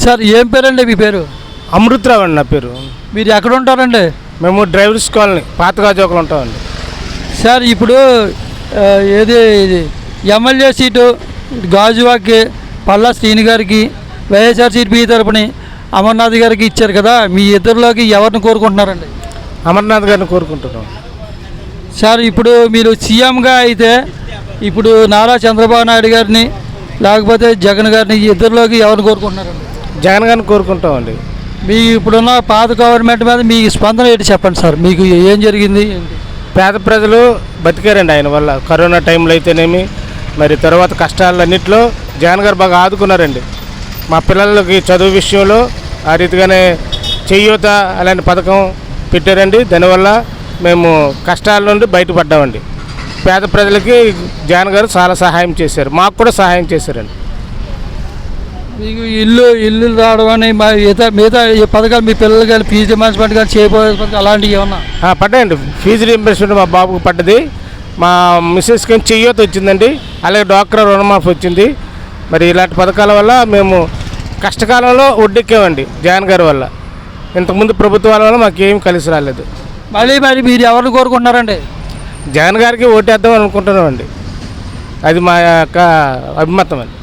Sir ఏం పేరండి మీ పేరు? అమృతరావు అండి నా పేరు. మీరు ఎక్కడ ఉంటారండి? మేము డ్రైవర్స్ కాలనీ పాతగా చౌకలు ఉంటామండి. సార్ ఇప్పుడు ఏది ఇది ఎమ్మెల్యే సీటు గాజువాకి పల్లా శ్రీని గారికి వైఎస్ఆర్సీపీ తరపున అమర్నాథ్ గారికి ఇచ్చారు కదా మీ ఇద్దరిలోకి ఎవరిని కోరుకుంటున్నారండి? అమర్నాథ్ గారిని కోరుకుంటున్నాం. సార్ ఇప్పుడు మీరు సీఎంగా అయితే ఇప్పుడు నారా చంద్రబాబు నాయుడు గారిని లేకపోతే జగన్ గారిని ఇద్దరిలోకి ఎవరిని కోరుకుంటున్నారండి? జగన్ గారిని కోరుకుంటామండి. మీ ఇప్పుడున్న పాత గవర్నమెంట్ మీద మీ స్పందన ఏంటి చెప్పండి సార్? మీకు ఏం జరిగింది? పేద ప్రజలు బతికారండి ఆయన వల్ల. కరోనా టైంలో అయితేనేమి మరి తర్వాత కష్టాలన్నింటిలో జగన్ గారు బాగా ఆదుకున్నారండి. మా పిల్లలకి చదువు విషయంలో ఆ రీతిగానే చెయ్యూత అలాంటి పథకం పెట్టారండి. దానివల్ల మేము కష్టాల నుండి బయటపడ్డామండి. పేద ప్రజలకి జగన్ గారు చాలా సహాయం చేశారు. మాకు కూడా సహాయం చేశారండి. మీకు ఇల్లు ఇల్లు రావడం అని మా మిగతా మిగతా ఈ పథకాలు మీ పిల్లలు కానీ ఫీజు మేనేజ్మెంట్ కానీ చేయబోయే అలాంటివి ఏమన్నా? పడ్డాయండి. ఫీజు రీంబర్స్మెంట్ మా బాబుకు పడ్డది. మా మిస్సెస్కి చెయ్యూత వచ్చిందండి. అలాగే డాక్టర్ రుణమాఫీ వచ్చింది. మరి ఇలాంటి పథకాల వల్ల మేము కష్టకాలంలో ఒడ్డెక్కామండి జగన్ గారి వల్ల. ఇంతకుముందు ప్రభుత్వాల వల్ల మాకేం కలిసి రాలేదు. మళ్ళీ మరి మీరు ఎవరిని కోరుకుంటున్నారండి? జగన్ గారికి ఓటేద్దాం అనుకుంటున్నామండి. అది మా యొక్క అభిమతం అండి